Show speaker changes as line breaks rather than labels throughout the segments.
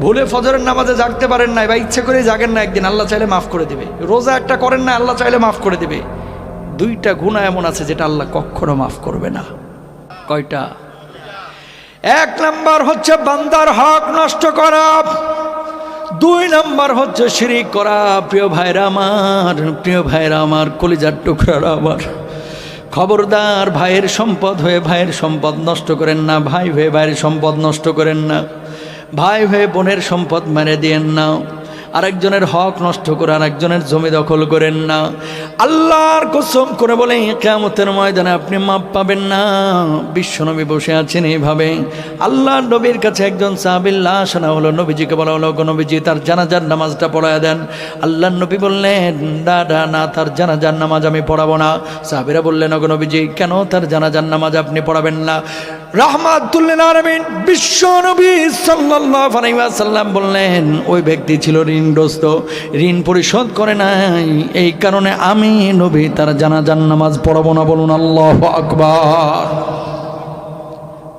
ভুলে ফজরের নামাজে জাগতে পারেন নাই বা ইচ্ছে করে জাগেন না একদিন, আল্লাহ চাইলে মাফ করে দিবে। রোজা একটা করেন না, আল্লাহ চাইলে মাফ করে দিবে। দুইটা গুণা এমন আছে যেটা আল্লাহ কখনো মাফ করবে না। কয়টা? এক নাম্বার হচ্ছে বান্দার হক নষ্ট করা। দুই নাম্বার হচ্ছে শিরিক করা। প্রিয় ভাইরা আমার, প্রিয় ভাইরা আমার, কলিজার টুকরারা আমার। খবরদার, ভাইয়ের সম্পদ হয়ে ভাইয়ের সম্পদ নষ্ট করেন না, ভাই হয়ে ভাইয়ের সম্পদ নষ্ট করেন না। ভাই হয়ে বোনের সম্পদ মেরে দিয়েন না। আরেকজনের হক নষ্ট করে আরেকজনের জমি দখল করেন না। আল্লাহর কসম করে বলে কেমতের ময়দানে আপনি মাপ পাবেন না। বিশ্বনবী বসে আছেন এইভাবে। আল্লাহ নবীর কাছে একজন সাহাবিল্লা শোনা হলো, নবীজিকে বলা হলো "গো নবীজি, তার জানাজার নামাজটা পড়ায় দেন। আল্লাহ নবী বললেন, দাদা, না, তার জানাজার নামাজ আমি পড়াবো না। সাহাবিরা বললেন অগ নবীজি, কেন তার জানাজার নামাজ আপনি পড়াবেন না? রাহমাতুল্লিল আলামিন বিশ্ব নবী ওয়াসাল্লাম বললেন, ওই ব্যক্তি ছিল ঋণগ্রস্ত, ঋণ পরিশোধ করে নাই। এই কারণে আমি নবী, তার জানাজার নামাজ পড়াবো না বলুন আল্লাহু আকবার।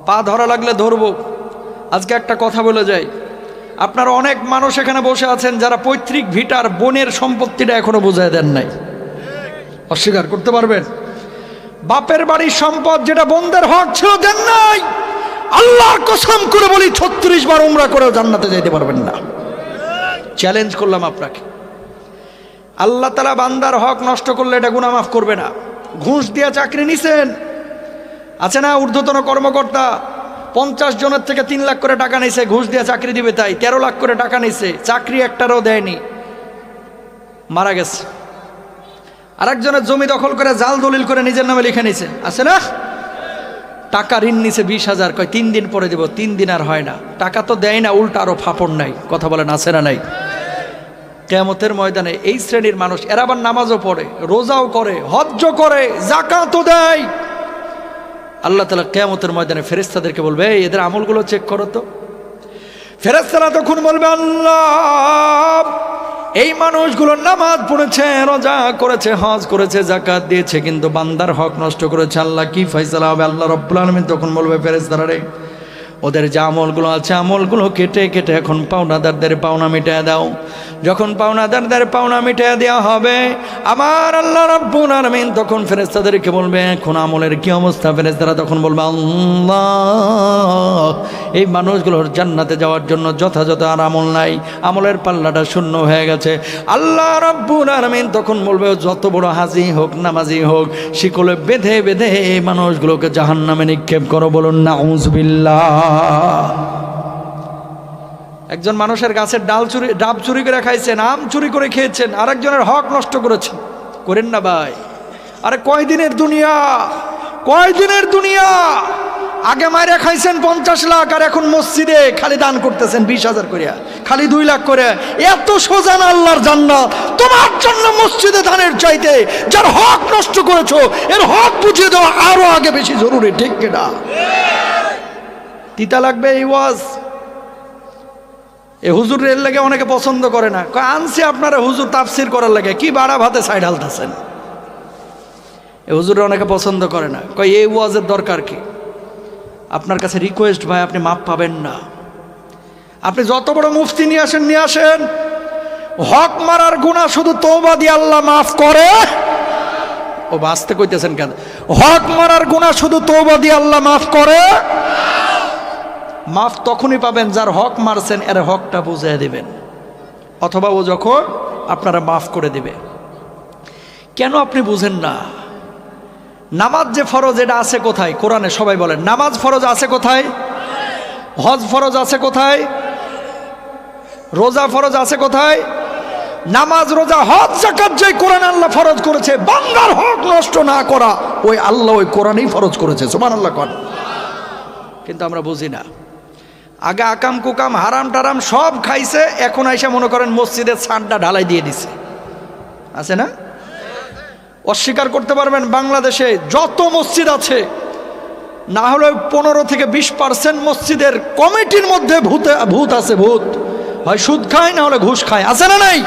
পা ধরা লাগলে ধরবো। আজকে একটা কথা বলে যাই। আপনারা অনেক মানুষ এখানে বসে আছেন যারা পৈতৃক ভিটার বোনের সম্পত্তিটা এখনও বুঝাই দেন নাই। অস্বীকার করতে পারবেন? বাপের বাড়ির সম্পদ যেটা বোনদের হক ছিল দেন নাই। আল্লাহর কসম করে বলি, ছত্রিশ বার উমরা করেও জান্নাতে যেতে পারবেন না। চ্যালেঞ্জ করলাম আপনাকে। আল্লাহ তালা বান্দার হক নষ্ট করলে এটা গুণা মাফ করবে না। ঘুষ দিয়ে চাকরি নিছেন। আছে না ঊর্ধ্বতন কর্মকর্তা? পঞ্চাশ জনের থেকে তিন লাখ করে টাকা নিছে, ঘুষ দিয়ে চাকরি দিবে তাই। তেরো লাখ করে টাকা নিছে, চাকরি একটারও দেয়নি। মারা গেছে। আরেকজনের জমি দখল করে জাল দলিল করে নিজের নামে লিখে নিছে। আছে না? টাকা ঋণ নিছে বিশ হাজার। কয়, তিন দিন পরে দেবো, তিন দিন আর হয় না। টাকা তো দেয় না, উল্টা আরও ফাপড় নাই। কথা বলেন, আছে না নাই? কেমতের ময়দানে এই শ্রেণির মানুষ এরা আবার নামাজও পড়ে, রোজাও করে হজ্জ করে জাকাতও দেয়। আল্লাহ তালা কেমতের ময়দানে ফেরেস্তাদেরকে বলবে এদের আমলগুলো চেক করো তো। ফেরেস্তারা তখন বলবে, আল্লাহ এই মানুষগুলো নামাজ পড়েছে, রোজা করেছে, হজ করেছে জাকাত দিয়েছে, কিন্তু বান্দার হক নষ্ট করেছে। আল্লাহ কি ফয়সালা হবে? আল্লাহ রব্বুল আলমিন তখন বলবে ফেরেস রে ওদের যে আমলগুলো আছে, আমলগুলো কেটে কেটে এখন পাওনাদারদের পাওনা মিটায় দাও। যখন পাওনাদারদের পাওনা মিটায় দেওয়া হবে, আমার আল্লাহ রব্বুল আলমিন তখন ফেরেস্তাদেরকে বলবে, এখন আমলের কি অবস্থা? ফেরেস্তারা তখন বলবে, আল্লাহ, এই মানুষগুলোর জান্নাতে যাওয়ার জন্য যথাযথ আর আমল নাই। আমলের পাল্লাটা শূন্য হয়ে গেছে। আল্লাহ রব্বুল আলমিন তখন বলবে, যত বড় হাজি হোক, নামাজি হোক, শিকলে বেঁধে বেঁধে এই মানুষগুলোকে জাহান্নামে নিক্ষেপ করো বলুন না একজন মানুষের গাছের ডাল চুরি, ডাব চুরি করে খাইছেন, আম চুরি করে খেয়েছেন, আরেকজনের হক নষ্ট করেছেন। করেন না ভাই। আরে কয়দিনের দুনিয়া? কয়দিনের দুনিয়া? আগে মায়েরা খাইছেন পঞ্চাশ লাখ, আর এখন মসজিদে খালি দান করতেছেন বিশ হাজার করিয়া। খালি দুই লাখ করে। এত সোজান আল্লাহর জান্নাত। তোমার জন্য মসজিদে দানের চাইতে যার হক নষ্ট করেছ, এর হক বুঝিয়ে দেওয়া আরও আগে বেশি জরুরি, ঠিক কিনা? তিতা লাগবে এই ওয়াজ? এ হুজুর এর লাগে অনেকে পছন্দ করে না। আনছি আপনারা হুজুর তাফসির করার লাগে। কি বাড়া ভাতে সাইড হালতেছেন এ হুজুরে অনেকে পছন্দ করে না। কয়, এই ওয়াজের দরকার কি? আপনার কাছে রিকোয়েস্ট ভাই, আপনি মাপ পাবেন না। আপনি যত বড় মুফতি নিয়ে আসেন নিয়ে আসেন। হক মারার গুণা শুধু তৌবা আল্লাহ মাফ করে। ও বাঁচতে কইতেছেন কেন? হক মারার গুণা শুধু তৌবা আল্লাহ মাফ করে। মাফ তখনই পাবেন যার হক মারছেন, এর হকটা বুঝিয়ে দিবেন। অথবা ও যখন আপনারা মাফ করে দিবে। কেন আপনি বুঝেন না? নামাজ যে ফরজ, এটা আছে কোথায়? কোরআনে সবাই বলেন, নামাজ ফরজ আছে কোথায়? হজ ফরজ আছে কোথায়? রোজা ফরজ আছে কোথায়? নামাজ, রোজা, হজ জাকাত যে কোরআন আল্লাহ ফরজ করেছে, বান্দার হক নষ্ট না করা, ওই আল্লাহ ওই কোরআনই ফরজ করেছে। সুমান আল্লাহ কর কিন্তু আমরা বুঝি না। আগে আকাম কুকাম, হারাম টারাম সব খাইছে, এখন আইসা মনে করেন মসজিদের ছাদটা ঢালাই দিয়ে দিছে। আছে না? অস্বীকার করতে পারবেন, বাংলাদেশে যত মসজিদ আছে, না হলে পনেরো থেকে বিশ পার্সেন্ট মসজিদের কমিটির মধ্যে ভূতে, ভূত আছে, ভূত। হয় সুদ খায়, না হলে ঘুষ খায়। আছে না নাই?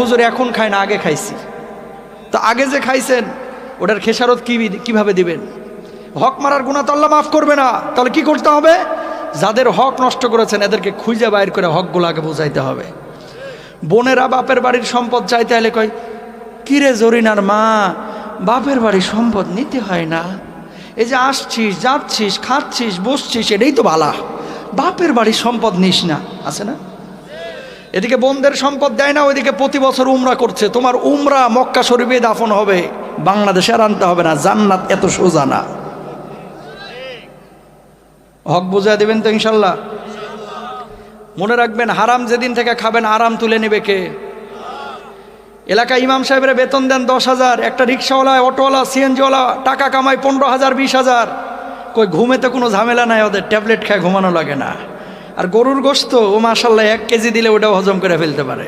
হুজুর, এখন খায় না, আগে খাইছি। তো আগে যে খাইছেন, ওটার খেসারত কি কীভাবে দিবেন? হক মারার গুণা তো আল্লাহ মাফ করবে না। তাহলে কি করতে হবে? যাদের হক নষ্ট করেছেন, এদেরকে খুঁজে বাইর করে হকগুলো আগে বোঝাইতে হবে। বোনেরা বাপের বাড়ির সম্পদ চাইতে হলে কয়, কিরে জরিনার মা, বাপের বাড়ির সম্পদ নিতে হয় না। এই যে আসছিস, যাচ্ছিস, খাচ্ছিস, বসছিস, এটাই তো বালা। বাপের বাড়ির সম্পদ নিস না। আছে না? এদিকে বোনদের সম্পদ দেয় না, ওইদিকে প্রতি বছর উমরা করছে। তোমার উমরা মক্কা শরীফে দাফন হবে, বাংলাদেশে আর আনতে হবে না, জান্নাত এত সোজা না। হক বুঝা দেবেন তো ইনশাল্লাহ? মনে রাখবেন, হারাম যেদিন থেকে খাবেন আরাম তুলে নেবে কে? এলাকা ইমাম সাহেবের বেতন দেন দশ হাজার, একটা রিক্সাওয়ালা অটোওয়ালা, সিএনজিওয়ালা, টাকা কামায় পনেরো হাজার, বিশ হাজার। কই, ঘুমেতে কোনো ঝামেলা নাই, ওদের ট্যাবলেট খায় ঘুমানো লাগে না। আর গরুর গোস্ত ও মাসাল্লাহ এক কেজি দিলে ওটাও হজম করে ফেলতে পারে।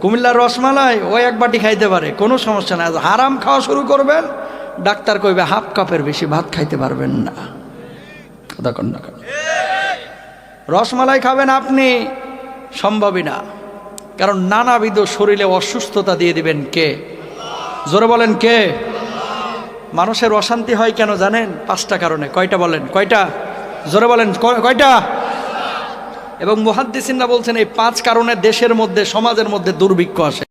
কুমিল্লার রসমালাই, ও এক বাটি খাইতে পারে, কোনো সমস্যা নাই। হারাম খাওয়া শুরু করবেন, ডাক্তার কইবে, হাফ কাপের বেশি ভাত খাইতে পারবেন না। কথা কন? রসমালাই খাবেন আপনি, সম্ভবই না। কারণ নানাবিধ শরীরে অসুস্থতা দিয়ে দিবেন কে? জোরে বলেন কে? মানুষের অশান্তি হয় কেন জানেন? পাঁচটা কারণে। কয়টা বলেন? কয়টা? জোরে বলেন, কয়- কয়টা? এবং মুহাদ্দিসিনরা বলছেন, এই পাঁচ কারণে দেশের মধ্যে, সমাজের মধ্যে দুর্ভিক্ষ আসে।